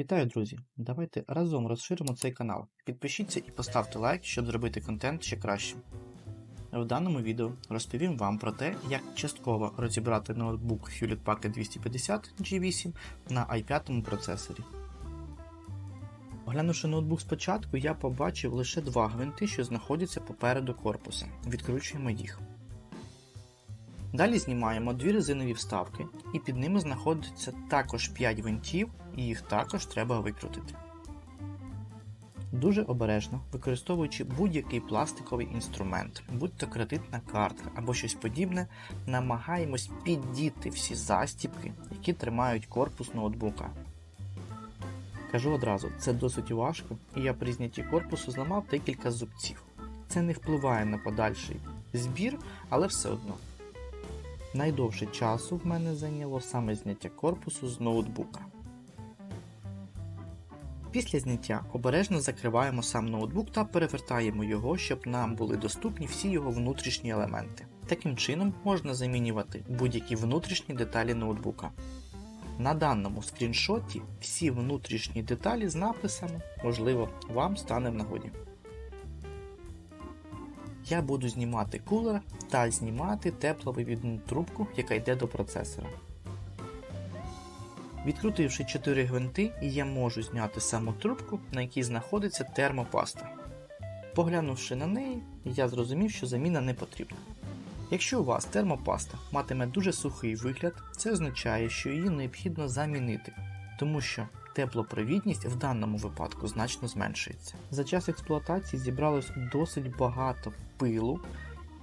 Вітаю, друзі! Давайте разом розширимо цей канал. Підпишіться і поставте лайк, щоб зробити контент ще кращим. В даному відео розповім вам про те, як частково розібрати ноутбук Hewlett Packard 250 G8 на i5 процесорі. Оглянувши ноутбук спочатку, я побачив лише два гвинти, що знаходяться попереду корпуса. Відкручуємо їх. Далі знімаємо дві резинові вставки, і під ними знаходиться також 5 гвинтів, і їх також треба викрутити. Дуже обережно, використовуючи будь-який пластиковий інструмент, будь-то кредитна картка або щось подібне, намагаємось піддіти всі застібки, які тримають корпус ноутбука. Кажу одразу, це досить важко, і я при знятті корпусу зламав декілька зубців. Це не впливає на подальший збір, але все одно. Найдовше часу в мене зайняло саме зняття корпусу з ноутбука. Після зняття обережно закриваємо сам ноутбук та перевертаємо його, щоб нам були доступні всі його внутрішні елементи. Таким чином можна замінювати будь-які внутрішні деталі ноутбука. На даному скріншоті всі внутрішні деталі з написами, можливо, вам стане в нагоді. Я буду знімати кулер та знімати тепловивідну трубку, яка йде до процесора. Відкрутивши 4 гвинти, я можу зняти саму трубку, на якій знаходиться термопаста. Поглянувши на неї, я зрозумів, що заміна не потрібна. Якщо у вас термопаста матиме дуже сухий вигляд, це означає, що її необхідно замінити, тому що теплопровідність в даному випадку значно зменшується. За час експлуатації зібралось досить багато пилу,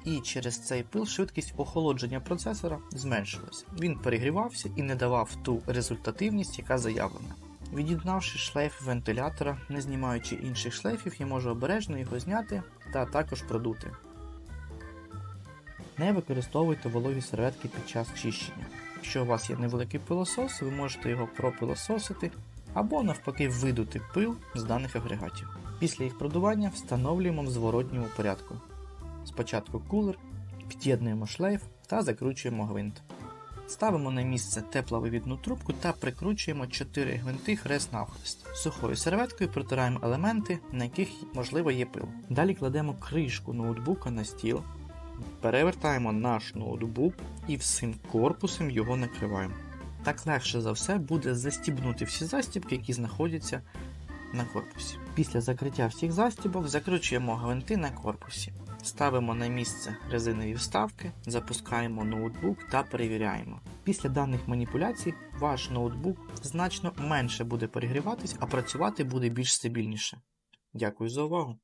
і через цей пил швидкість охолодження процесора зменшилася. Він перегрівався і не давав ту результативність, яка заявлена. Від'єднавши шлейф вентилятора, не знімаючи інших шлейфів, я можу обережно його зняти та також продути. Не використовуйте вологі серветки під час чищення. Якщо у вас є невеликий пилосос, ви можете його пропилососити або навпаки видути пил з даних агрегатів. Після їх продування встановлюємо в зворотньому порядку. Спочатку кулер, під'єднуємо шлейф та закручуємо гвинт. Ставимо на місце тепловивідну трубку та прикручуємо 4 гвинти хрест навхрест. Сухою серветкою протираємо елементи, на яких можливо є пил. Далі кладемо кришку ноутбука на стіл, перевертаємо наш ноутбук і всім корпусом його накриваємо. Так легше за все буде застібнути всі застібки, які знаходяться на корпусі. Після закриття всіх застібок закручуємо гвинти на корпусі. Ставимо на місце резинові вставки, запускаємо ноутбук та перевіряємо. Після даних маніпуляцій ваш ноутбук значно менше буде перегріватись, а працювати буде більш стабільніше. Дякую за увагу!